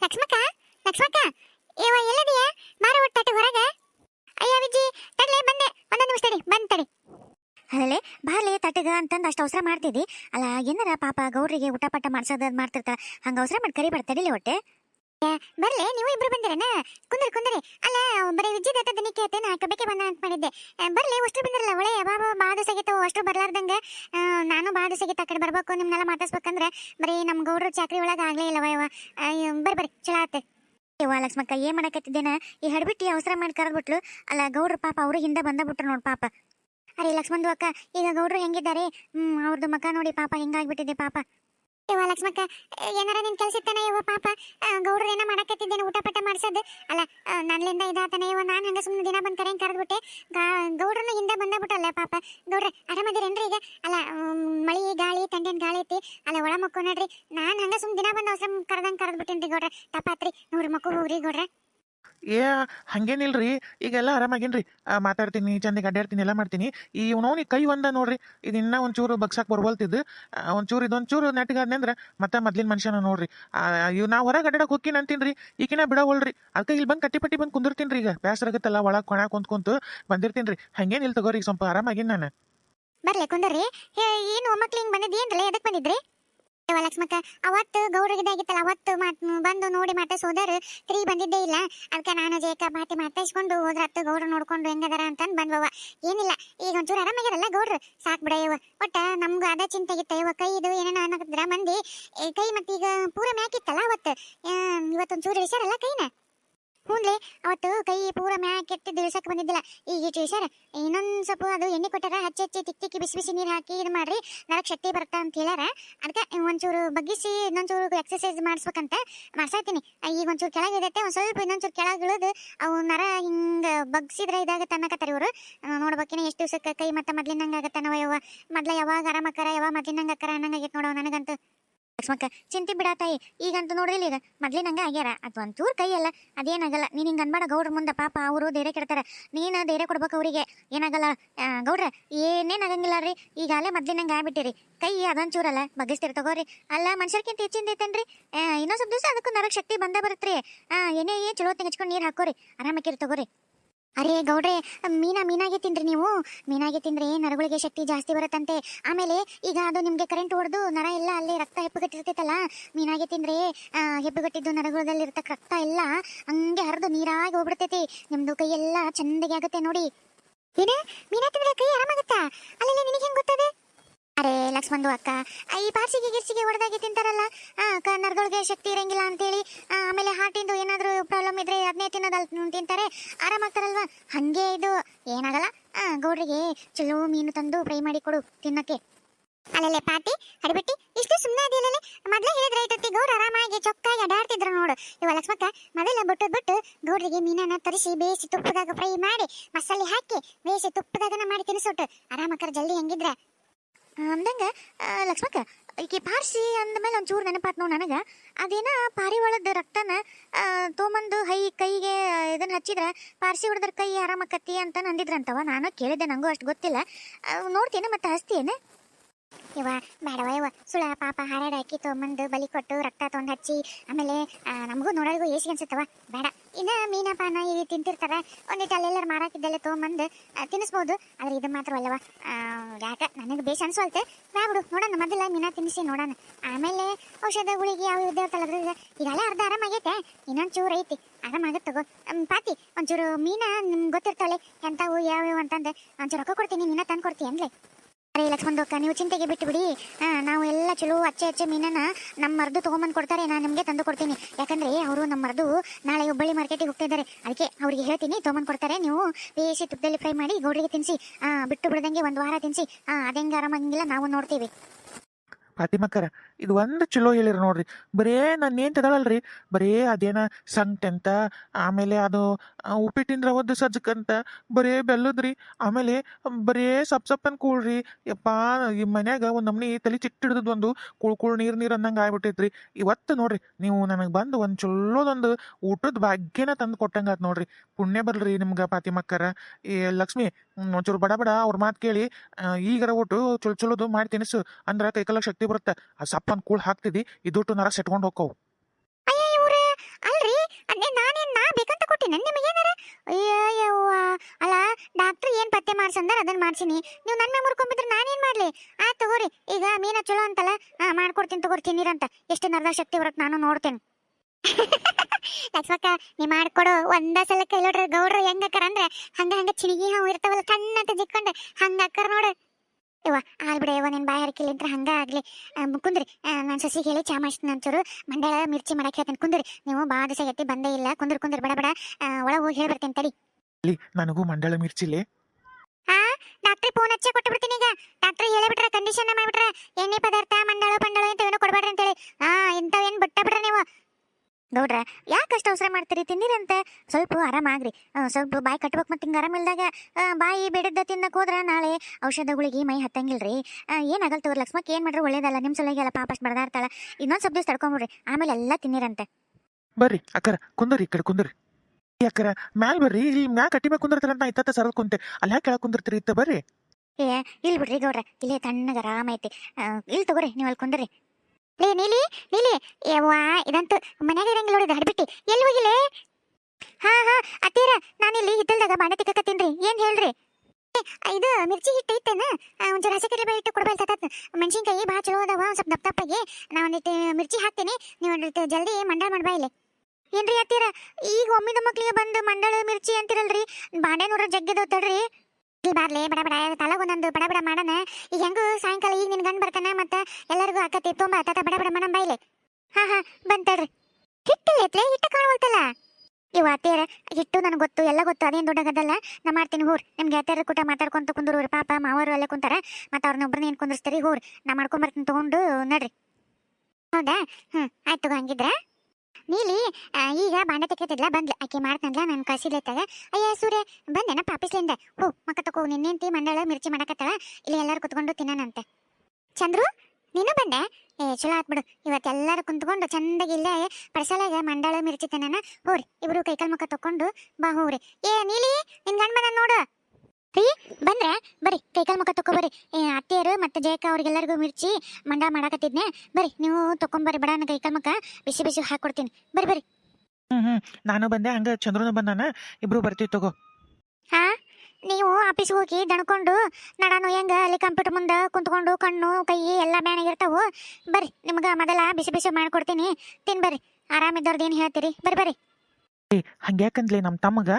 ಲಕ್ಷ್ಮಕ್ಕ ಲಕ್ಷ್ಮಕ್ಕ ಇವ ಎಲ್ಲದೀಯ? ಬಾರ ಒಟ್ಟಾಟ ಹೊರಗ. ಅಯ್ಯ ವಿಜ್ಜಿ ತಡ್ಲೆ ಬಂದೆ ಒಂದೊಂದು ನಿಮಿಷ ತಡಿ ಬಂದ್ ತಡಿ. ಅಲ್ಲೇ ಬಾಲೆ ತಟಗ ಅಂತಂದು ಅಷ್ಟು ಅವಸರ ಮಾಡ್ತಿದ್ದಿ ಅಲ್ಲ ಏನಾರ ಪಾಪ ಗೌಡ್ರಿಗೆ ಊಟ ಪಾಠ ಮಾಡ್ಸೋದು ಅದ್ ಮಾಡ್ತಿರ್ತಾರ ಹಂಗ ಅವಸರ ಮಾಡಿ ಕರಿ ತಡಿಲಿ ಹೊಟ್ಟೆ? ಬರ್ಲೆ ನೀವು ಇಬ್ರು ಬಂದಿರನ? ಕುಂದ್ರಿ ಕುಂದ್ರಿ. ಅಲ್ಲ ಬರೀ ವಿಜ್ಜಿ ದತ್ತ ಐತೆ ನಾ ಬಂದ ಅಂತ ಮಾಡಿದ್ದೆ. ಬರ್ಲಿ ಅಷ್ಟು ಬಂದಿರಲ್ಲ ಒಳ್ಳೆ ಬಾಬಾ ಬಾದು ಸಗಿತಾವ ಅಷ್ಟು ಬರ್ಲಾರ್ದಂಗ. ನಾನು ಬಾದ ಸಗಿತ ಆ ಕಡೆ ಬರ್ಬೇಕು, ನಿಮ್ನೆಲ್ಲ ಮಾತಾಡ್ಸ್ಬೇಕಂದ್ರೆ ಬರೀ ನಮ್ಮ ಗೌಡ್ರ ಚಾಕ್ರಿ ಒಳಗೆ ಆಗಲೇ ಇಲ್ಲವ ಯವ ಬರ್ರಿ ಬರ್ರಿ, ಚಲೋ ಆತ. ಯವ್ವ ಲಕ್ಷ್ಮಕ್ಕ, ಏನ್ ಮಾಡಕತ್ತಿದ್ದೇನ? ಈ ಹಡ್ಬಿಟ್ಟು ಅವಸರ ಮಾಡಿ ಕರೆದ್ಬಿಟ್ಲು. ಅಲ್ಲ, ಗೌಡ್ರ ಪಾಪ ಅವ್ರ ಹಿಂದೆ ಬಂದ ಬಿಟ್ರು ನೋಡ್ ಪಾಪ. ಅರೆ ಲಕ್ಷ್ಮಣ್ ಅಕ್ಕ, ಈಗ ಗೌಡ್ರು ಹೆಂಗಿದ್ದಾರೆ? ಹ್ಮ್ ಅವ್ರದ್ದು ಮಕ್ಕ ನೋಡಿ ಪಾಪ ಹಿಂಗಾಗ್ಬಿಟ್ಟಿದೆ ಪಾಪ. ಯವ್ವ ಲಕ್ಷ್ಮಕ್ಕ ಏನಾರ ನಿನ್ ಕೆಲ್ಸ ಇತ್ತಾನ ಇವ ಪಾಪ? ಗೌಡ್ರ ಏನೋ ಮಾಡಕತ್ತಿದ್ದೇನೆ ಊಟ ಪಟ ಮಾಡ್ಸದ್. ಅಲ್ಲ ಆ, ನನ್ನಿಂದ ಇದಾತನ ಯವ್ವ ನಾನು ಹಂಗ ಸುಮ್ಮನೆ ದಿನ ಬಂದ್ ಕರೆ ಕರೆದ್ಬಿಟ್ಟೆ. ಗೌಡ್ರನ್ನ ಹಿಂದೆ ಬಂದಬಿಟ್ಟಲ್ಲ ಪಾಪ? ಗೌಡ್ರ ಆರಾಮದಿರೇನ್ರಿ ಈಗ? ಅಲ್ಲ ಮಳಿ ಗಾಳಿ ತಂಡೆನ್ ಗಾಳಿ ಐತಿ. ಅಲ್ಲ ಒಳ ಮಕ್ಕೋ ನೋಡ್ರಿ ನಾನು ಹಂಗ ಸುಮ್ಮನೆ ದಿನ ಬಂದ ಅವಸರ ಕರೆದಂಗೆ ಕರೆದ್ಬಿಟ್ಟೇನ್ರಿ ಗೌಡ್ರ. ತಪ್ಪಾತ್ರಿ ನೂರು ಮಕ್ಕಳು ಹೋಗ್ರಿ ಗೌಡ್ರ. ಏ ಹಂಗೇನಿಲ್ರಿ. ಈಗೆಲ್ಲ ಆರಾಮಾಗೇನ್ರಿ. ಮಾತಾಡ್ತೀನಿ ಚಂದಿಗೆ ಅಡ್ಡಾಡ್ತೀನಿ ಎಲ್ಲ ಮಾಡ್ತೀನಿ. ಈ ಇವ್ನವ್ನಿಗೆ ಕೈ ಒಂದ ನೋಡ್ರಿ. ಇದು ಇನ್ನೂ ಒಂಚೂರು ಬಗ್ಸಾಕ್ ಬರ್ವಲ್ತಿದ್ದು ಆ, ಒಂಚೂರು ಇದೊಂಚೂರು ನೆಟ್ಗಾದ್ನಂದ್ರೆ ಮತ್ತೆ ಮೊದ್ಲಿನ ಮನುಷ್ಯನ ನೋಡ್ರಿ. ಇವ್ ನಾ ಹೊರಗೆ ಅಡ್ಡಾಡಕ್ ಹೋಗ್ತೀನಿ ಅಂತೀನ್ರಿ. ಈಗಿನ ಬಿಡವಲ್ರಿ. ಅದಕ್ಕೆ ಇಲ್ಲಿ ಬಂದು ಕಟ್ಟಿ ಪಟ್ಟಿ ಬಂದು ಕುಂದಿರ್ತೀನಿ ಈಗ. ಬೇಸರಾಗತ್ತಲ್ಲ ಒಳಗೆ ಕೊಣ ಕುಂತ್ ಕುಂತು ಬಂದಿರ್ತೀನಿ ರೀ ಹಂಗೇನಿಲ್ಲ ತಗೋರಿ ಸ್ವಲ್ಪ ಆರಾಮಾಗಿನ್ ನಾನು. ಬರ್ಲೆ ಕುಂದರ್ರಿ. ಹೇ, ಏನು ಮಕ್ಳು ಬಂದಿದ್ದೀನಿ ಎದಕ್ಕೆ ಎದಕ್ ಬಂದಿದ್ರಿ? ಯವ್ವ ಲಕ್ಷ್ಮಕ್ಕ, ಅವತ್ತು ಗೌರಗದಾಗಿತ್ತಲ್ಲ ಅವತ್ತು ಬಂದು ನೋಡಿ ಮಾತ ಸೋದರ್ ತ್ರೀ ಬಂದಿದ್ದೇ ಇಲ್ಲ. ಅದಕ್ಕೆ ನಾನು ಜೇಕ ಮಾತಿ ಮಾತಾಡ್ಸ್ಕೊಂಡು ಹೋದ್ರ ಹತ್ತು ಗೌಡ್ರು ನೋಡ್ಕೊಂಡು ಹೆಂಗದಾರ ಅಂತಂದು ಬಂದ್ವವ ಏನಿಲ್ಲ, ಈಗ ಒಂಚೂರು ಆರಾಮಾಗ್ಯಾರಲ್ಲ ಗೌಡ್ರು. ಸಾಕ್ ಬಿಡ ಇವ ಒಟ್ಟ ನಮ್ಗೆ ಅದ ಚಿಂತೆ ಆಗಿತ್ತ ಇವ ಕೈ ಇದು ಏನೇನೋ ಅನ್ನೋದ್ರ ಮಂದಿ ಕೈ ಮತ್ತೀಗ ಪೂರ ಮ್ಯಾಕಿತ್ತಲ್ಲ ಅವತ್ತು. ಇವತ್ತೊಂಚೂರು ಇಳಿಸ್ಯಾರಲ್ಲ ಕೈನ? ಹ್ಞೂನ್ಲೆ ಅವತ್ತು ಕೈ ಪೂರ ಮ್ಯಾಕ್ ಕೆಟ್ಟ ದಿವಸಕ್ಕೆ ಬಂದಿದ್ದಿಲ್ಲ. ಈಗ ಟೀಚರ್ ಇನ್ನೊಂದು ಸ್ವಲ್ಪ ಅದು ಎಣ್ಣೆ ಕೊಟ್ಟಾರ ಹಚ್ಚಿ ಹಚ್ಚಿ ತಿಕ್ಕಿ ತಿಕ್ಕಿ ಬಿಸಿ ಬಿಸಿ ನೀರು ಹಾಕಿ ಇದು ಮಾಡ್ರಿ, ನರಕ್ ಶಕ್ತಿ ಬರ್ತಾ ಅಂತ ಹೇಳ್ಯಾರ. ಅದಕ್ಕೆ ಒಂಚೂರು ಬಗ್ಗಿಸಿ, ಇನ್ನೊಂಚೂರು ಎಕ್ಸಸೈಸ್ ಮಾಡಿಸ್ಬೇಕಂತ ಮಾಡ್ಸಾತೀನಿ ಈಗ ಒಂಚೂರು ಕೆಳಗೆ ಇದೈತೆ ಒಂದ್ ಸ್ವಲ್ಪ ಇನ್ನೊಂಚೂರು ಕೆಳಗೆ ಇಳಿದು ಅವು ನರ ಹಿಂಗ ಬಗ್ಸಿದ್ರೆ ಇದಾಗತ್ತೆ ಅನ್ನಕತ್ತಾರ ಇವರು. ನೋಡ್ಬೇಕಿನ ಎಷ್ಟು ದಿವಸಕ್ಕೆ ಕೈ ಮತ್ತೆ ಮೊದ್ಲಿನಂಗ ಆಗತ್ತ ನಾವು ಯವ್ವ. ಮೊದ್ಲ ಯಾವಾಗ ಆರಾಮಕ್ಕಾರ ಯಾವಾಗ ಮೊದ್ಲಿನಂಗೆ ಅಕ್ಕಾರ ಅನ್ನಂಗಾಗೈತೆ ನೋಡೋ ನನಗಂತೂ. ಲಕ್ಷ್ಮಕ್ಕ ಚಿಂತೆ ಬಿಡ ತಾಯಿ, ಈಗಂತೂ ನೋಡ್ರಿಲ್ಲ ಈಗ. ಮೊದ್ಲಿನಂಗ ಆಗ್ಯಾರ. ಅದು ಒಂಚೂರು ಕೈ ಅಲ್ಲ. ಅದೇನಾಗಲ್ಲ, ನೀನ್ ಹಿಂಗ ಅನ್ಬೇಡ ಗೌಡ್ರ ಮುಂದೆ. ಪಾಪ ಅವರು ಧೈರ್ಯ ಕೆಡ್ತಾರ. ನೀನು ಧೈರ್ಯ ಕೊಡ್ಬೇಕು ಅವರಿಗೆ. ಏನಾಗಲ್ಲ ಗೌಡ್ರ, ಏನೇನ್ ಆಗಂಗಿಲ್ಲ ರೀ? ಈಗ ಅಲ್ಲೇ ಮೊದ್ಲಿನಂಗ ಆಗ್ಬಿಟ್ಟಿರಿ. ಕೈ ಅದೊಂಚೂರಲ್ಲ ಬಗ್ಗಿಸ್ತೀರಿ ತಗೋರಿ. ಅಲ್ಲ, ಮನುಷ್ಯರ್ಕಿಂತ ಹೆಚ್ಚಿಂದ ಐತೇನ್ರಿ? ಇನ್ನೊಂದ್ ಸ್ವಲ್ಪ ದಿವಸ ಅದಕ್ಕೂ ನರಕ್ ಶಕ್ತಿ ಬಂದ ಬರುತ್ತೆ ಆ, ಏನೇ, ಏನ್ ಚಲೋ ತೆಗೆಚ್ಕೊಂಡು ನೀರ್ ಹಾಕೋರಿ. ಆರಾಮಕ್ಕಿರಿ ತಗೋರಿ. ಅರೇ ಗೌಡ್ರೆ, ಮೀನಾ ಮೀನಾಗೆ ತಿಂದ್ರಿ ನೀವು. ಮೀನಾಗೆ ತಿಂದ್ರೆ ನರಗಳಿಗೆ ಶಕ್ತಿ ಜಾಸ್ತಿ ಬರುತ್ತಂತೆ. ಆಮೇಲೆ ಈಗ ಅದು ನಿಮ್ಗೆ ಕರೆಂಟ್ ಹೊಡೆದು ನರ ಎಲ್ಲ ಅಲ್ಲಿ ರಕ್ತ ಹೆಪ್ಪುಗಟ್ಟಿರ್ತೈತಲ್ಲ, ಮೀನಾಗೆ ತಿಂದ್ರೆ ಹೆಪ್ಪುಗಟ್ಟಿದ್ದು ನರಗಳಲ್ಲಿ ಇರ್ತಕ್ಕ ರಕ್ತ ಎಲ್ಲ ಹಂಗೆ ಹರಿದು ನೀರಾಗಿ ಹೋಗ್ಬಿಡ್ತೈತಿ. ನಿಮ್ದು ಕೈ ಎಲ್ಲ ಚಂದಗೆ ಆಗುತ್ತೆ ನೋಡಿ. ಏನೇ, ಮೀನಾ ತಿಂದ್ರೆ ಕೈ ಆರಾಮಾಗುತ್ತಾ? ಅಲ್ಲಲ್ಲಿ ನಿನಗೆ ಹೆಂಗ್ ಗೊತ್ತದೆ? ಅರೆ ಲಕ್ಷ್ಮಣ್ ಅಕ್ಕ, ಈ ಪಾರ್ಸಿಗೆ ಗಿರ್ಸಿಗೆ ಹೊಡೆದಾಗಿ ತಿಂತಾರಲ್ಲ ನರಗಳಿಗೆ ಶಕ್ತಿ ಇರಂಗಿಲ್ಲ ಅಂತೇಳಿ ಆ, ಆಮೇಲೆ ಹಾರ್ಟಿಂದು ಏನಾದರೂ ಪ್ರಾಬ್ಲಮ್ ಇದ್ರೆ ಅದನ್ನೇ ತಿನ್ನೋದಲ್ಲ ತಿಂತಾರೆ ಆರಾಮಾಗ್ತಾರಲ್ವಾ ಹಂಗೆ ಇದು ಏನಾಗಲ್ಲ ಆ, ಗೌಡ್ರಿಗೆ ಚಲೋ ಮೀನು ತಂದು ಫ್ರೈ ಮಾಡಿ ಕೊಡು ತಿನ್ನಕ್ಕೆ. ಅಲ್ಲಲ್ಲೇ ಪಾತಿ ಅಡಿಬಿಟ್ಟಿ, ಇಷ್ಟು ಸುಮ್ಮನೆ ಅದಿಲ್ಲೇ ಮೊದಲೇ ಹೇಳಿದ್ರೆ ಐತತಿ ಗೌರ್ ಆರಾಮಾಗಿ ಚೊಕ್ಕಾಗಿ ಅಡಾಡ್ತಿದ್ರು ನೋಡು. ಇವ ಲಕ್ಷ್ಮಕ್ಕ ಮೊದಲೇ ಬಿಟ್ಟು ಬಿಟ್ಟು ಗೌಡ್ರಿಗೆ ಮೀನನ್ನ ತರಿಸಿ ಬೇಯಿಸಿ ತುಪ್ಪದಾಗ ಫ್ರೈ ಮಾಡಿ, ಮಸಾಲೆ ಹಾಕಿ ಬೇಯಿಸಿ ತುಪ್ಪದಾಗನ ಮಾಡಿ ತಿನ್ನಿಸ್ಬಿಟ್ಟು ಆರಾಮಕ್ಕರ ಜಲ್ದಿ ಹೆಂಗಿದ್ರ? ಅಂದಂಗ ಲಕ್ಷ್ಮಕ್ಕ ಈಕೆ ಪಾರ್ಸಿ ಅಂದಮೇಲೆ ಒಂಚೂರು ನೆನಪಾತ್ ನೋಡು ನನಗೆ. ಅದೇನ ಪಾರಿವಾಳದ ರಕ್ತನ ಆ, ತೊಗೊಂಬಂದು ಹೈ ಕೈಗೆ ಇದನ್ನ ಹಚ್ಚಿದ್ರೆ ಪಾರ್ಸಿ ಹೊಡೆದ್ರ ಕೈ ಆರಾಮಕ್ಕತ್ತಿ ಅಂತ ನಂದಿದ್ರಂತವ. ನಾನು ಕೇಳಿದ್ದೆ ನಂಗೂ ಅಷ್ಟು ಗೊತ್ತಿಲ್ಲ. ನೋಡ್ತೀನಿ ಮತ್ತೆ ಹಚ್ತೇನೆ. ಇವ ಬೇಡವ, ಇವ ಸುಳ ಪಾಪ ಹಾರಾಡ ಅಕ್ಕಿ ತೊಗೊಂಬಂದು ಬಲಿ ಕೊಟ್ಟು ರಕ್ತ ತೊಗೊಂಡು ಹಚ್ಚಿ, ಆಮೇಲೆ ನಮಗೂ ನೋಡೋರಿಗೂ ಏಸಿಗೆ ಅನ್ಸುತ್ತವ? ಬೇಡ. ಇನ್ನ ಮೀನ ಪಾನ ಈ ತಿಂತಿರ್ತಾರ ಒಂದಿಟ್ಟು ಅಲ್ಲೆಲ್ಲರ ಮಾರಾಕಿದ್ದೆಲ್ಲ ತೊಗೊಂಬಂದು ತಿನ್ನಿಸ್ಬೋದು. ಆದ್ರೆ ಇದು ಮಾತ್ರ ಅಲ್ಲವ. ಯಾಕೆ? ನನಗೆ ಬೇಷ್ ಅನ್ಸೋಲ್ತೆ. ಬಿಡು, ನೋಡೋಣ ಮೊದಲ ಮೀನ ತಿನ್ನಿಸಿ ನೋಡೋಣ. ಆಮೇಲೆ ಔಷಧ, ಗುಳಿಗೆ ಯಾವ ಇದ್ದಾವತ್ತಲ್ಲ ಅದ್ರಲ್ಲಿ ಈಗಲೇ ಅರ್ಧ ಆರಾಮಾಗೈತೆ ಇನ್ನೊಂದು ಚೂರು ಐತಿ. ಆರಾಮಾಗತ್ತೆ ತಗೋ. ಪಾತಿ, ಒಂಚೂರು ಮೀನ ನಿಮ್ಗೆ ಗೊತ್ತಿರ್ತಾವಳೆ ಎಂಥವು ಯಾವ್ಯಾವ ಅಂತಂದು. ಒಂಚೂರು ರೊಕ್ಕ ಕೊಡ್ತೀನಿ ಮೀನ ತಂದು ಕೊಡ್ತೀನಿ ಅರೆ ಲಕ್ಷ್ಮಣಕ್ಕ ನೀವು ಚಿಂತೆಗೆ ಬಿಟ್ಟು ಬಿಡಿ ನಾವು ಎಲ್ಲ ಚಲೋ ಅಚ್ಚೆ ಅಚ್ಚೆ ಮೀನನ್ನ ನಮ್ಮ ಮರ್ದು ತಗೊಂಬಂದು ಕೊಡ್ತಾರೆ, ನಾನು ನಿಮಗೆ ತಂದು ಕೊಡ್ತೀನಿ. ಯಾಕಂದ್ರೆ ಅವರು ನಮ್ಮ ಮರ್ದು ನಾಳೆ ಹುಬ್ಬಳ್ಳಿ ಮಾರ್ಕೆಟಿಗೆ ಹೋಗ್ತಾ ಇದ್ದಾರೆ ಅದಕ್ಕೆ ಅವರಿಗೆ ಹೇಳ್ತೀನಿ, ತೊಗೊಂಬಂದು ಕೊಡ್ತಾರೆ. ನೀವು ಬೇಯಿಸಿ ತುಪ್ಪದಲ್ಲಿ ಫ್ರೈ ಮಾಡಿ ಗೌಡ್ರಿಗೆ ತಿನ್ಸಿ ಬಿಟ್ಟು ಬಿಡದಂಗೆ ಒಂದು ವಾರ ತಿನ್ನಿಸಿ ಅದಂಗೆ ಆರಾಮಾಗಿಲ್ಲ ನಾವು ನೋಡ್ತೀವಿ. ಫಾತಿಮಕ್ಕರ ಇದು ಒಂದು ಚಲೋ ಹೇಳಿರಿ ನೋಡ್ರಿ. ಬರೇ ನಾನು ಏನು ತಗೊಳಲ್ರಿ ಬರೇ ಅದೇನ ಸಂಕ್ಟ್ ಆಮೇಲೆ ಅದು ಉಪ್ಪಿಟ್ಟಿನ ರವದ್ದು ಸಜ್ಜಕಂತ ಬರೇ ಬೆಲ್ಲದ್ರಿ. ಆಮೇಲೆ ಬರೇ ಸಪ್ ಸಪ್ಪನ್ ಕೂಳ್ರಿ. ಯಪ್ಪ, ಈ ಮನ್ಯಾಗ ಒಂದು ನಮ್ನಿ ತಲೆ ಚಿಟ್ಟಿಡ್ದು ಒಂದು ಕುಳ್ ಕುಳ್ ನೀರು ನೀರು ಅನ್ನಂಗೆ ಆಗ್ಬಿಟ್ಟೈತ್ರಿ. ಇವತ್ತು ನೋಡ್ರಿ, ನೀವು ನನಗೆ ಬಂದು ಒಂದು ಚಲೋದೊಂದು ಊಟದ ಭಾಗ್ಯನ ತಂದು ಕೊಟ್ಟಂಗಾತ್ ನೋಡ್ರಿ. ಪುಣ್ಯ ಬರಲ್ರಿ ನಿಮ್ಗೆ ಫಾತಿಮಕ್ಕರ ಏ, ಲಕ್ಷ್ಮಿ ಒಂಚೂರು ಬಡ ಬಡ ಅವ್ರ ಮಾತು ಕೇಳಿ ಈಗರ ಊಟ ಚಲೋ ಚಲೋದು ಮಾಡಿ ತಿನಿಸು. ಅಂದ್ರೆ ಕೈಕಲ್ಲ ಶಕ್ತಿ ಬರುತ್ತೆ. ಆ ಸಪ್ಪನ್ ಕೂಳ್ ಹಾಕ್ತಿದಿ ಇದುಟ್ಟು ನರ ಸೆಟ್ಕೊಂಡು ಹೋಗ್ಕವು ಅಯ್ಯ ಇವ್ರ ನನ್ನ ನಿಮಗೇನಾರ ಅಯ್ಯವ್ವ ಅಲ್ಲ, ಡಾಕ್ಟ್ರ್ ಏನ್ ಪತ್ತೆ ಮಾಡ್ಸಂದಾರ ಅದನ್ನ ಮಾಡ್ಸಿನಿ. ನೀವು ನನ್ನ ಮೇಲೆ ಮುರ್ಕೊಂಬಿದ್ರೆ ನಾನೇನ್ ಮಾಡ್ಲಿ? ಆ, ತಗೋರಿ. ಈಗ ಮೀನ ಚಲೋ ಅಂತಲ್ಲ, ಹಾ, ಮಾಡ್ಕೊಡ್ತೀನಿ ತಗೋರಿ, ತಿನ್ನಿರಂತ. ಎಷ್ಟು ನರ್ದ ಶಕ್ತಿ ಬರತ್ ನಾನು ನೋಡ್ತೇನೆ. ಲಕ್ಷ್ಮಕ್ಕ, ನೀ ಮಾಡ್ಕೊಡು. ಒಂದ ಸಲ ಕೈಲೋಡ್ರ ಗೌಡ್ರ ಹೆಂಗ್ ಅಕ್ಕಾರ ಅಂದ್ರೆ, ಹಂಗ ಹಂಗ ಚಿಣಿಗಿ ಹಾವು ಇರ್ತಾವಲ್ಲ ಕಣ್ಣಂತ ಜಿಕ್ಕೊಂಡು ಹಂಗ ಅಕ್ಕರ್ ನೋಡು. ಇವ ಆಲ್ ಬಿಡ ಇವ ನಿನ್ ಬಾಯಿ ಹರಕಿಲ್ಲ ಅಂತ ಹಂಗ ಆಗ್ಲಿ. ಕುಂದ್ರಿ. ನಾನು ಸಸಿ ಹೇಳಿ ಚಾ ಮಾಡಿಸ್ತೀನಿ ಮಂಡಳ ಮಿರ್ಚಿ ಮಾಡಕ್ ಹೇಳ್ತೇನೆ. ಕುಂದ್ರಿ. ನೀವು ಬಾ ದಿವಸ ಎತ್ತಿ ಬಂದೇ ಇಲ್ಲ. ಕುಂದ್ರ ಕುಂದ್ರ. ಬಡ ಬಡ. ಒಳಗೆ ಹೋಗಿ ಹೇಳ್ಬರ್ತೇನೆ ತಡಿ. ಇಲ್ಲಿ ನನಗೂ ಮಂಡಳ ಮಿರ್ಚಿಲಿ ಹಾ ಡಾಕ್ಟ್ರಿ ಫೋನ್ ಹಚ್ಚಿ ಕೊಟ್ಟು ಬಿಡ್ತೀನಿ ಈಗ ಡಾಕ್ಟ್ರಿ ಹೇಳಿಬಿಟ್ರೆ ಕಂಡೀಷನ್ ಮಾಡ್ಬಿಟ್ರೆ ಎಣ್ಣೆ ಪದಾರ್ಥ ಮಂಡಳ ಪಂಡಳ ಅಂತ ಏನೋ ಕೊಡ್ಬೇಡ್ರಿ ಅಂತೇಳಿ ಹಾ ಇಂಥವ್ ಏನ್ ಬಿಟ್ಟ ಬಿಡ್ರಿ ನೀವು ಗೌಡ್ರ ಯಾಕೆ ಅಷ್ಟು ಅವಸರ ಮಾಡ್ತೀರಿ? ತಿಂದಿರಂತೆ. ಸ್ವಲ್ಪ ಆರಾಮಾಗ್ರಿ ಆಗ್ರಿ. ಸ್ವಲ್ಪ ಬಾಯಿ ಕಟ್ಬೇಕು ಮತ್ತೆ ಹಿಂಗೆ ಆರಾಮಿಲ್ದಾಗ ಬಾಯಿ ಬೇಡದ ತಿನ್ನಕ್ ಹೋದ್ರ ನಾಳೆ ಔಷಧಗಳಿಗೆ ಮೈ ಹತ್ತಂಗಿಲ್ರಿ. ರೀ ಏನಾಗಲ್ ತಗೋರಿ? ಲಕ್ಷ್ಮಕ್ ಏನ್ ಮಾಡ್ರಿ ಒಳ್ಳೇದಲ್ಲ ನಿಮ್ಮ ಸಲುವಾಗಿ ಪಾಪ ಅಷ್ಟು ಬರ್ದಾ ಇರ್ತಾಳ ಇನ್ನೊಂದ್ ಸ್ವಲ್ಪ ದಿವಸ ತಡ್ಕೊಂಬಿಡ್ರಿ. ಆಮೇಲೆ ಎಲ್ಲ ತಿನ್ನಿರಂತೆ ಬರ್ರಿ ಅಕ್ಕರ ಕುಂದರಿ ಈ ಕಡೆ ಕುಂದರಿ. ಅಕ್ಕರ ಮ್ಯಾಲ್ ಬರ್ರಿ. ಇಲ್ಲಿ ಮ್ಯಾ ಕಟ್ಟಿ ಮ್ಯಾಗ ಕುಂದಿರ್ತಾರ ಅಂತ ಇತ್ತ ಸರದ್ ಕುಂತೆ. ಅಲ್ಲ ಯಾಕೆ ಕೆಳಗ್ ಕುಂದಿರ್ತೀರಿ ಇತ್ತ ಬರ್ರಿ? ಏ ಇಲ್ಲಿ ಬಿಡ್ರಿ ಗೌಡ್ರ. ಇಲ್ಲೇ ತಣ್ಣಗ ಆರಾಮ ಐತಿ. ಇಲ್ಲಿ ತಗೋರಿ ನೀವು ಅಲ್ಲಿ ಕುಂದ್ರಿ. ಲೇ, ನೀಲಿ ನೀಲಿ. ಯವ್ವಾ, ಇದಂತೂ ಮನ್ಯಾಗ ಇರಂಗಿಲ್ಲ ನೋಡಿದ ಹಡ್ಬಿಟ್ಟಿ. ಎಲ್ಲಿ ಹೋಗಿಲೆ? ಹಾ ಹಾ, ಅತ್ತೀರ, ನಾನಿಲ್ಲಿ ಹಿತ್ತಲ್ದಾಗ ಬಾಂಡೆ ತಿಕ್ಕಕತ್ತೀನ್ರಿ ಏನ್ ಹೇಳ್ರಿ? ಇದು ಮಿರ್ಚಿ ಹಿಟ್ಟು ಇತ್ತೇನು ಒಂಚೂರು ಹಸಿಕರಿ ಕರಿಬೇವು ಹಿಟ್ಟು ಕೊಡ್ಬೇಕತ್ತ ಮೆಣಸಿನ್ಕಾಯಿ ಭಾಳ ಚಲೋ ಅದಾವ, ಒಂದು ಸ್ವಲ್ಪ ದಪ್ಪ ದಪ್ಪಗೆ. ನಾ ಒಂದಿಟ್ಟು ಮಿರ್ಚಿ ಹಾಕ್ತೀನಿ. ನೀವು ಒಂದಿಟ್ಟು ಜಲ್ದಿ ಮಂಡಾಳ ಮಾಡ್ಬಾ ಇಲ್ಲಿ. ಏನ್ರಿ ಅತ್ತೀರ? ಈಗ ಒಮ್ಮಿದ ಮಕ್ಳಿಗೆ ಬಂದು ಮಂಡಾಳ ಮಿರ್ಚಿ ಅಂತಿರಲ್ರಿ? ಬಾಂಡೆ ನೋಡ್ರ ಜಗ್ಗಿದವ್ ತಡ್ರಿ. ಇಲ್ಲಿ ಬಾರ್ಲೆ ಬಡ ಬಡ ತಲಗ ಒಂದೊಂದು ಬಡ ಬಡ ಮಾಡಣ. ಈಗ ಹೆಂಗು ಸಾಯಂಕಾಲ ಈಗ ನಿನ್ ಗಂಡ್ ಬರ್ತಾನ ಮತ್ತ ಎಲ್ಲರಿಗೂ ಆಕತಿ ತುಂಬಾ ತಾತ ಬಡ ಬಡ ಮಾಡಮ್ ಬಾಯ್ಲೆ. ಹಾ ಹಾ ಬಂತಡ್ರಿ ಹಿಟ್ಟಿಲ್ಲ ಎತ್ಲೆ, ಹಿಟ್ಟ ಕಾಣವಲ್ತಲ್ಲ? ಇವ ಅತ್ತೇರ ಹಿಟ್ಟು ನನಗೆ ಗೊತ್ತು, ಎಲ್ಲ ಗೊತ್ತು, ಅದೇನು ದೊಡ್ಡಗದಲ್ಲ ನಾ ಮಾಡ್ತೀನಿ, ಹೂರ್. ನಿಮ್ಗೆ ಅತ್ತೆಯರ ಕೂಟ ಮಾತಾಡ್ಕೊಂತ ಕುಂದ್ರು ಪಾಪ ಮಾವರು ಅಲ್ಲೇ ಕುಂತಾರ. ಮತ್ತೆ ಅವ್ರನ್ನ ಒಬ್ಬರನ್ನ ಏನು ಕುಂದಿರ್ಸ್ತೀರಿ, ಹೂರ್. ನಾ ಮಾಡ್ಕೊಂಬರ್ತೀನಿ, ತಗೊಂಡು ನಡ್ರಿ. ಹೌದಾ? ಹ್ಞೂ ಆಯ್ತು ಹಂಗಿದ್ರ? ನೀಲಿ ಈಗ ಬಾಂಡ ತೆಕ್ಕತಿದ್ಲ, ಬಂದ್ಲು. ಆಕೆ ಮಾಡ್ತಂದ್ಲ, ನಾನು ಕಸಿಲೆತ್ತಾಗ ಅಯ್ಯ, ಸೂರ್ಯ, ಬಂದೆನ ಪಾಪಿಸ್ಲಿಂದ. ಹೋ ಮಕ್ಕ ತಕೋ ನಿನ್ನೆಂತಿ ಮಂಡಳ ಮಿರ್ಚಿ ಮಾಡಕತ್ತಾಳ. ಇಲ್ಲಿ ಎಲ್ಲರೂ ಕುತ್ಕೊಂಡು ತಿನ್ನೋಣಂತೆ ಚಂದ್ರು, ನೀನು ಬಂದೆ? ಏ, ಚಲೋ ಆತ್ ಬಿಡು. ಇವತ್ತು ಎಲ್ಲರೂ ಕುಂತ್ಕೊಂಡು ಚಂದಾಗಿ ಇಲ್ಲೇ ಪಡಿಸಲಾಗ ಮಂಡಳ ಮಿರ್ಚಿ ತಿನ್ನೋಣ ಹೋರಿ, ಇಬ್ರು ಕೈಕಾಲ್ ಮುಖ ತಕೊಂಡು ಬಾ ಹೋರಿ ಏ, ನೀಲಿ, ನಿನ್ ಗಂಡ ಬಂದ ನೋಡು. ರೀ ಬಂದ್ರೆ ಬರಿ ಕೈಕಾಲ್ ಮುಖ ತಕೋ ಬರ್ರಿ ಏ ಅತ್ತೆಯರು ಮತ್ತೆ ಜಯಕ್ಕ ಅವ್ರಿಗೆಲ್ಲರಿಗೂ ಮಿರ್ಚಿ ಮಂಡ ಮಾಡಾಕತ್ತಿದ್ನೆ. ಬರಿ ನೀವು ತಕೊಂಬರಿ ಬಡ ಕೈಕಾಲ್ ಮುಖ ಬಿಸಿ ಬಿಸಿ ಹಾಕೊಡ್ತೀನಿ. ಬರಿ ಬರಿ. ಹ್ಮ್ ಹ್ಮ್. ನಾನು ಬಂದೆ ಹಂಗ ಚಂದ್ರನು ಬಂದಾನ. ಇಬ್ರು ಬರ್ತೀವಿ ತಗೋ. ಹಾ? ನೀವು ಆಫೀಸ್ಗೆ ಹೋಗಿ ದಣ್ಕೊಂಡು ನಡಾನು ಹೆಂಗ ಅಲ್ಲಿ ಕಂಪ್ಯೂಟರ್ ಮುಂದೆ ಕುಂತ್ಕೊಂಡು ಕಣ್ಣು ಕೈ ಎಲ್ಲ ಬ್ಯಾನಾಗಿರ್ತಾವು ಬರ್ರಿ ನಿಮ್ಗೆ ಮೊದಲ ಬಿಸಿ ಬಿಸಿ ಮಾಡ್ಕೊಡ್ತೀನಿ. ತಿನ್ ಬರ್ರಿ ಆರಾಮಿದ್ದವ್ರದ್ದು ಏನು ಹೇಳ್ತೀರಿ? ಬರ್ರಿ ಬರ್ರಿ ಹಂಗ್ಯಾಕಂದ್ಲೆ ನಮ್ಮ ತಮ್ಮಗ?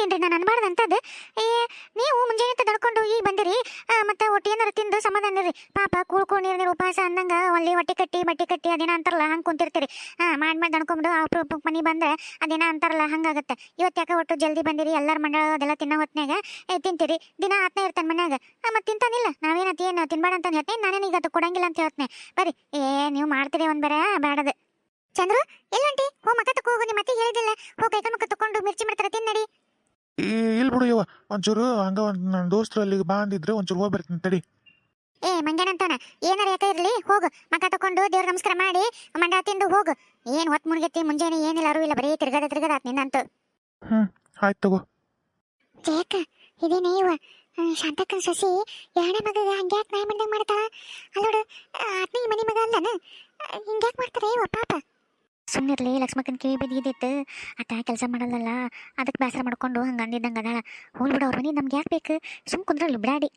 ಏನಂದೇನ್ರಿ ನಾನು ಅನ್ಬಾರ್ದಂತದ್ದು ಏ ನೀವು ಮುಂಜಾನೆ ದಡ್ಕೊಂಡು ಈಗ ಬಂದಿರಿ. ಆ, ಮತ್ತೆ ಹೊಟ್ಟೆ ಏನಾರು ತಿಂದು ಸಮಾಧಾನ ರೀ ಪಾಪ ಕೂಳ್ಕೊಂಡು ನೀರು ಉಪವಾಸ ಅಂದಂಗ ಅಲ್ಲಿ ಹೊಟ್ಟೆ ಕಟ್ಟಿ ಬಟ್ಟೆ ಕಟ್ಟಿ ಅದೇನ ಅಂತಾರಲ್ಲ ಹಂಗೆ ಕುಂತಿರ್ತೀರಿ. ಹಾ ಮಾಡಿ ಮಾಡಿ ದಣ್ಕೊಂಬಿಡು ಅಪ್ರೂಪ ಮನೆ ಬಂದ್ರೆ ಅದೇನ ಅಂತಾರಲ್ಲ ಹಂಗಾಗತ್ತೆ ಇವತ್ತು ಯಾಕೆ ಒಟ್ಟು ಜಲ್ದಿ ಬಂದಿರಿ ಎಲ್ಲರ ಮಂಡಳ ಅದೆಲ್ಲ ತಿನ್ನೋ ಹೊತ್ನ್ಯಾಗ? ಏ ತಿಂತೀರಿ ದಿನ ಆತ್ನೇ ಇರ್ತಾನೆ ಮನ್ಯಾಗ. ಮತ್ತೆ ತಿಂತಾನಿಲ್ಲ ನಾವೇನತಿ ಏನು ತಿನ್ಬೇಡ ಅಂತ ಹೇಳ್ತೀನಿ ನಾನೇನು ಈಗ ಅದು ಕೊಡಂಗಿಲ್ಲ ಅಂತ ಹೇಳ್ತೇನೆ. ಬರೀ ಏ ನೀವು ಮಾಡ್ತೀರಿ ಒಂದ್ ಬೇರೆ ಬೇಡದು ಚಂದ್ರು ಎಲ್ಲಂಟಿ ಹೋ ಮಕ್ಕ ತಕೋ ಹೋಗು ನಿಮ್ಮ ಮತ್ತೆ ಹೇಳಿದಿಲ್ಲ ಹೋ ಕೈಕ ಮಕ್ಕ ತಕೊಂಡು ಮಿರ್ಚಿ ಮಾಡ್ತಾರ ತಿನ್ನಡಿ. ಇಲ್ಲಿ ಬಿಡು ಯವ್ವ. ಒಂಚೂರು ಹಂಗ ಒಂದು ನನ್ನ ದೋಸ್ತರು ಅಲ್ಲಿಗೆ ಬಾ ಅಂದಿದ್ರೆ ಒಂಚೂರು ಹೋಗಿ ಬರ್ತೀನಿ ತಡಿ. ಏ ಮಂಗ್ಯಾನಂತಾನ ಏನಾರ ಯಾಕೆ ಇರ್ಲಿ? ಹೋಗು. ಮಕ್ಕ ತಕೊಂಡು ದೇವ್ರ ನಮಸ್ಕಾರ ಮಾಡಿ ಮಂಡ ತಿಂದು ಹೋಗು. ಏನ್ ಹೊತ್ ಮುಳುಗೈತಿ ಮುಂಜಾನೆ ಏನಿಲ್ಲ ಅರು ಇಲ್ಲ ಬರೀ ತಿರ್ಗದ ತಿರ್ಗದ ಆತ್ ನಿನ್ನಂತೂ. ಹ್ಮ್ ಆಯ್ತು ತಗೋ. ಜಯಕ್ಕ ಇದೇನೇ ಇವ ಶಾಂತಕ್ಕನ ಸಸಿ ಎರಡನೇ ಮಗ ಹಂಗ್ಯಾಕ್ ನಾಯಿ ಮಂಡಂಗ್ ಮಾಡ್ತಾಳ? ಅಲ್ಲೋಡು ಆತ್ನಿ ಮನಿ ಮಗ ಅಲ್ಲನ? ಹಿಂಗ್ಯಾಕ್ ಮಾಡ್ತಾರೆ ಇವ ಪಾಪ? ಸುಮ್ಮನಿರ್ಲಿ ಲಕ್ಷ್ಮಕ್ಕನ ಕಿವಿ ಬಿದ್ದಿದ್ದಿತ್ತು ಆತ ಕೆಲಸ ಮಾಡಲ್ಲಲ್ಲ ಅದಕ್ಕೆ ಬೇಸರ ಮಾಡ್ಕೊಂಡು ಹಂಗೆ ಅಂದಿದ್ದಂಗೆ ಅದಾಳ ಹೋಲ್ ಬಿಡು ಅವ್ರ ಮನೆ, ನಮ್ಗೆ ಯಾಕೆ ಬೇಕು? ಸುಮ್ ಕುಂದ್ರಲ್ಲ ಬಿಡಾಡಿ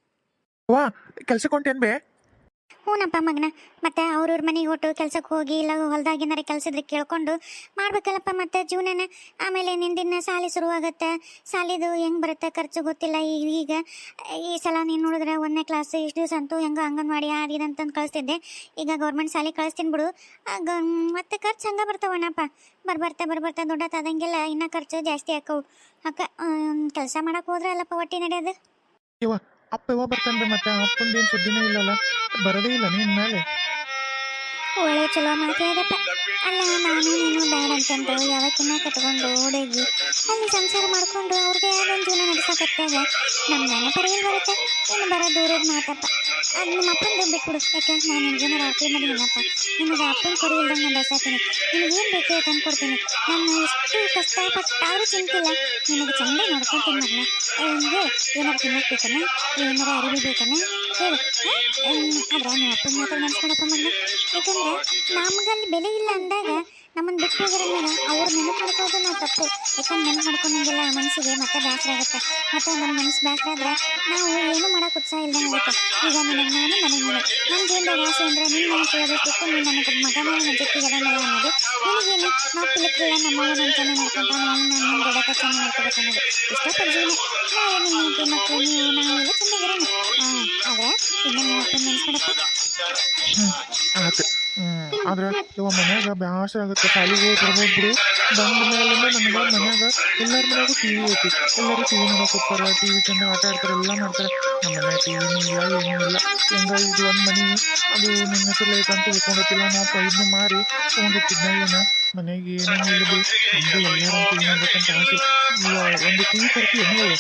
ವಾ, ಕೆಲ್ಸಕ್ಕೆ ಹೊಂಟೇನ್ ಬೇ? ಹ್ಞೂನಪ್ಪ ಮಗನ, ಮತ್ತೆ ಅವ್ರವ್ರ ಮನೆಗೆ ಒಟ್ಟು ಕೆಲ್ಸಕ್ಕೆ ಹೋಗಿ ಇಲ್ಲ ಹೊಲ್ದಾಗ ಏನಾರ ಕೆಲಸ ಇದ್ರೆ ಕೇಳ್ಕೊಂಡು ಮಾಡ್ಬೇಕಲ್ಲಪ್ಪ ಮತ್ತೆ ಜೀವನನ? ಆಮೇಲೆ ನಿಂದಿನ ಸಾಲಿ ಶುರುವಾಗತ್ತೆ. ಸಾಲಿದು ಹೆಂಗೆ ಬರುತ್ತೆ ಖರ್ಚು ಗೊತ್ತಿಲ್ಲ. ಈಗ ಈ ಸಲ ನೀನು ನೋಡಿದ್ರೆ ಒಂದನೇ ಕ್ಲಾಸ್ ಇಷ್ಟು ದಿವಸ ಅಂತೂ ಹೆಂಗೆ ಅಂಗನವಾಡಿ ಇದು ಅಂತಂದು ಕಳಿಸ್ತಿದ್ದೆ. ಈಗ ಗೌರ್ಮೆಂಟ್ ಸಾಲಿ ಕಳಿಸ್ತೀನಿ ಬಿಡು. ಮತ್ತೆ ಖರ್ಚು ಹಂಗೆ ಬರ್ತಾವಣ್ಣಪ್ಪ. ಬರ್ಬರ್ತಾ ಬರ್ಬರ್ತಾ ದೊಡ್ಡತ್ತಾದಂಗೆಲ್ಲ ಇನ್ನೂ ಖರ್ಚು ಜಾಸ್ತಿ ಹಾಕವು ಅಕ್ಕ ಕೆಲಸ ಮಾಡೋಕೆ ಹೋದ್ರೆ ಅಲ್ಲಪ್ಪ ಒಟ್ಟಿ ನಡೆಯೋದು ಅಪ್ಪ ಯಾವಾಗ ಬರ್ತಾನೆ ಮತ್ತೆ? ಅಪ್ಪಂದೇನು ಸುದ್ದಿನೇ ಇಲ್ಲಲ್ಲ? ಬರೋದೇ ಇಲ್ಲ ನಿನ್ನ ಮೇಲೆ? ಒಳ್ಳೆ ಚಲೋ ಮಾತಾಡಪ್ಪ ಅಲ್ಲ, ನಾನು ನೀನು ಬೇಡ ಅಂತಂದು ಯಾವಕ್ಕಿನ್ನ ಕಟ್ಕೊಂಡು ಹುಡುಗಿ ಅಲ್ಲಿ ಸಂಸಾರ ಮಾಡ್ಕೊಂಡು ಅವ್ರಿಗೆ ಯಾವ್ದೊಂದು ಜೀವನ ನಡೆಸಕತ್ತಾಗ ನಮ್ಮ ನೆನಪರಿ ಎಲ್ಲಿ ಬರುತ್ತೆ ಇನ್ನು ಬರೋ ದೂರದ ಮಾತಪ್ಪ. ಅದು ನಿಮ್ಮ ಅಪ್ಪನ ಬಿಟ್ಬಿಡು ಯಾಕೆ ನಾನು ಏನಾರು ಅಪ್ಲೈ ಮಾಡಿದ್ದೀನಪ್ಪ ನಿಮಗೆ ಅಪ್ಪನ ಕೊಡಿ ಇಲ್ದಂಗೆ ನಾನು ಬಸಾತೀನಿ ನಿನಗೆ ಏನು ಬೇಕು ತಂದು ಕೊಡ್ತೀನಿ. ನಾನು ಎಷ್ಟು ಕಷ್ಟಪಟ್ಟಾದ್ರೂ ಚಿಂತಿಲ್ಲ ನಿನಗೆ ಚಂದ ನೋಡ್ಕೊತೀನಿ ಮಗನ. ಹೇಳು ಏನಾರು ತಿನ್ನಕ್ಕೆ ಬೇಕನ? ಏನಾರ ಅರಿವಿ ಬೇಕನ? ಹೇಳು. ಆದ್ರೆ ನಿಮ್ಮ ಅಪ್ಪನ ಮಾತ್ರ ನೆನ್ಸ್ಕೊಳಪ್ಪ ಮಗನ. ಯಾಕಂದ್ರೆ ನಮಗಲ್ಲಿ ಬೆಲೆ ಇಲ್ಲ ಅಂದಾಗ ನಮ್ಮನ್ನ ಬಿಟ್ಟು ಹೋಗಿರೋದ್ಮೇಲೆ ಅವ್ರು ನೆನಪು ಮಾಡ್ಕೊಳ್ಳೋದು ನಾವು ತಪ್ಪು. ಯಾಕಂದ್ರೆ ನೆನಪು ಮಾಡ್ಕೊಂಡಂಗೆಲ್ಲ ಮನಸ್ಸಿಗೆ ಮತ್ತೆ ಬೇಸರ ಆಗುತ್ತೆ. ಮತ್ತೆ ನಮ್ಮ ಮನಸ್ಸು ಬೇಸರ ಆದ್ರೆ ನಾವು ಏನು ಮಾಡೋಕೆ ಉತ್ಸಾಹ ಇಲ್ಲ ಆಗುತ್ತೆ ಈಗ ನನಗೆ ನಾನು ನನಗೆ ನೀನು ನನ್ನ ಜೀವನದ ಆಸೆ ಅಂದರೆ ನೀನು ಮನೆ ಕೇಳಬೇಕಿತ್ತು ನೀನು ನನಗೆ ಮಗನ ನನ್ನ ಜೊತೆ ಅದನ್ನೆಲ್ಲ ಅನ್ನೋದು. ನಿನಗೇನು ನಾವು ನಮ್ಮ ನಮ್ಮವ್ವ ನನ್ನ ಚೆನ್ನಾಗಿ ನೋಡ್ಕೊಂಡು ನಾನು ನನ್ನ ದೊಡ್ಡಕ್ಕ ಚೆನ್ನಾಗಿ ನೋಡ್ಕೋಬೇಕು ಅನ್ನೋದು. ಇಷ್ಟಪಟ್ಟು ಜೀವನ ನಾವೇನು ನೀತಿ ಮಕ್ಕಳು, ನೀವು ನಾವೆಲ್ಲ ಚೆನ್ನಾಗಿರೋಣ ಹಾಂ ಆದರೆ ಇನ್ನೊಂದು ಅಪ್ಪನ ನೆನ್ಸ್ಬಿಡಪ್ಪ ಹ್ಞೂ ಹ್ಞೂ ಆದ್ರೆ ಇವ ಮನ್ಯಾಗ ಬ್ಯಾಸರ ಆಗುತ್ತೆ, ಶಾಲಿಗೆ ಹೋಗಿ ಬರ್ಬೋದು ಬಿಡು. ಬಂದ ಮೇಲೆ ನನಗೆ ಮನ್ಯಾಗ ಎಲ್ಲರ ಟಿ ವಿ ಐತಿ. ಎಲ್ಲರೂ ಟಿ ವಿ ನೋಡಕ್ಕೆ ಹೋಗ್ತಾರೆ ಟಿ ವಿ ಚೆಂದ ಆಟ ಆಡ್ತಾರೆ, ಎಲ್ಲ ಮಾಡ್ತಾರೆ. ನಮ್ಮ ಮನೆ ಟಿ ವಿನೂ ಇಲ್ಲ ಏನೂ ಇಲ್ಲ ಹಿಂಗಾಗಿ ಇದು ಒಂದು ಮನೆ, ಅದು ನಿನ್ನ ಹೆಸರು ಐತೆ ಅಂತ ತಿಳ್ಕೊಂಡಿರ್ತಿಲ್ಲ. ನಾವು ಇದನ್ನು ಮಾರಿ ತೊಗೊಂಡಿರ್ತಿದ್ನ ಏನು ಮನೆಗೆ ಏನೇನು ಇಲ್ಲ ಒಂದು ನಮಗೂ ಎಲ್ಲರೂ ಟಿ ವಿ ನೋಡ್ಬೇಕಂತ ಆಸೆ. ಒಂದು ಟಿವಿ ತರ್ತಿ ಏನು?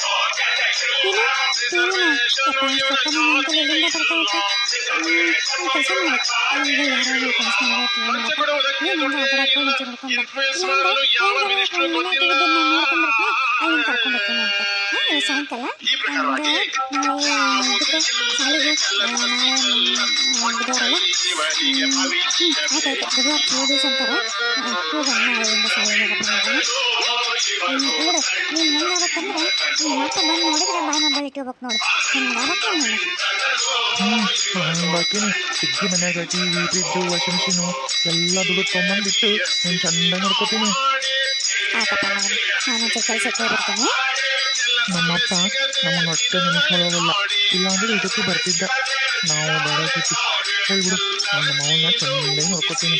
ಏನು ಯಪ್ಪ ಅಷ್ಟೊತ್ತ ನನ್ನ ಅಂಕಲ್ ಎಲ್ಲಿಂದ ಒಂದು ಕೆಲಸ ಮಾಡು ಈಗ ಯಾರೋ ಮುಂದೆ ಆ ಕಡೆ ಹೋಗಿ ನೋಡ್ಕೊಂಡ ನಾನು ನೋಡ್ಕೊಂಡು ಬರ್ತೀನಿ ಅಲ್ಲಿಂದ ಕರ್ಕೊಂಡು ಹೋಗ್ತೀನಿ ಅಂತ. ಹಾಂ ಸಾಯಂಕಾಲ ಅಂದ್ರೆ ನಾಳೆ ಇದಕ್ಕೆ ಶಾಲೆಗೆ ಬುಧವಾರಲ್ಲ ಹ್ಞೂ ಆಯ್ತಾಯ್ತು ಬುಧವಾರ ದಿವಸ ಅಂತಾರೆ. ಹೋಗೋಣ ನಾಳೆಯಿಂದ ಶಾಲೆಗೆ ಹೋಗಪ್ಪ ನೋಡು ನೀನು ಹೆಂಗಾಗತ್ತಂದ್ರೆ, ನೀನು ಮತ್ತೆ ಬಂದು ನೋಡಿದ್ರೆ ಬಾಯಿನ ನಂಬರ್ ಇಟ್ಕೋಬೇಕು ನೋಡು. ಹೆಂಗಾಗತ್ತೆ ಬಾಕಿನಿ ಸಿಗ್ಗಿ ಮನ್ಯಾಗ T V fridge, washing machine ಎಲ್ಲ ದುಡ್ಡು ತೊಗೊಂಬಂದಿಟ್ಟು ನೀನು ಚಂದ ನೋಡ್ಕೋತೀನಿ. ನಾನು ನಾನು ಒಂಚೂರು ಕೆಲಸಕ್ಕೆ ಬರ್ತೀನಿ ನಮ್ಮಪ್ಪ ನಮ್ಮನ್ನು ಒಟ್ಟೆ ನೆನೆಸ್ಕೊಳ್ಳೋದಿಲ್ಲ ಇಲ್ಲಾಂದ್ರೆ ಇದಕ್ಕೆ ಬರ್ತಿದ್ದ ನಾವು ಬೇಡ ಸಿಕ್ಕಿ ಹೋಗ್ಬಿಡು ನಾನು ನಮ್ಮ ಅವನ್ನ ಚಂದಾಗಿ ನೋಡ್ಕೋತೀನಿ